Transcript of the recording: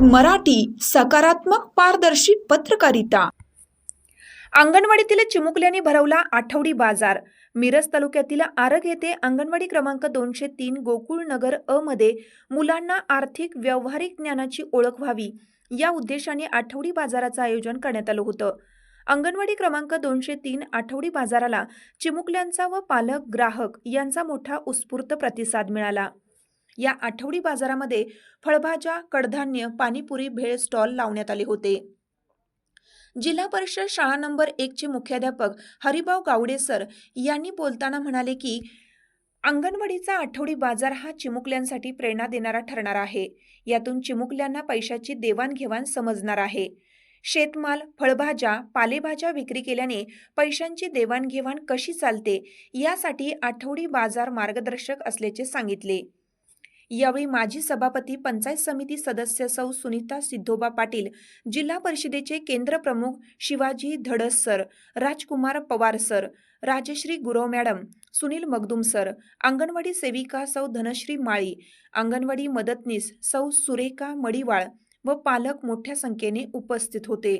म्हणजेच मराठी सकारात्मक पारदर्शी पत्रकारिता. अंगणवाडीतील चिमुकल्याने भरवला आठवडी बाजार. मिरज तालुक्यातील आरग येथे अंगणवाडी क्रमांक दोनशे तीन गोकुळ नगर अ मध्ये मुलांना आर्थिक व्यावहारिक ज्ञानाची ओळख व्हावी या उद्देशाने आठवडी बाजाराचं आयोजन करण्यात आलं होतं. अंगणवाडी क्रमांक दोनशे तीन आठवडी बाजाराला चिमुकल्यांचा व पालक ग्राहक यांचा मोठा उत्स्फूर्त प्रतिसाद मिळाला. या आठवडी बाजारामध्ये फळभाज्या कडधान्य पाणीपुरी भेळ स्टॉल लावण्यात आले होते. जिल्हा परिषद शाळा नंबर एकचे मुख्याध्यापक हरिभाऊ गावडे सर यांनी बोलताना म्हणाले की अंगणवाडीचा आठवडी बाजार हा चिमुकल्यांसाठी प्रेरणा देणारा ठरणार आहे. यातून चिमुकल्यांना पैशाची देवाणघेवाण समजणार आहे. शेतमाल फळभाज्या पालेभाज्या विक्री केल्याने पैशांची देवाणघेवाण कशी चालते यासाठी आठवडी बाजार मार्गदर्शक असल्याचे सांगितले. यावेळी माजी सभापती पंचायत समिती सदस्य सौ सुनीता सिद्धोबा पाटील जिल्हा परिषदेचे केंद्र प्रमुख Shivaji Dhadas sir Rajkumar Pawar sir Rajashree Gurav madam Sunil Magdum sir anganwadi सेविका सौ धनश्री माळी अंगणवाडी मदतनीस सौ सुरेखा मडिवाळ व पालक मोठ्या संख्येने उपस्थित होते.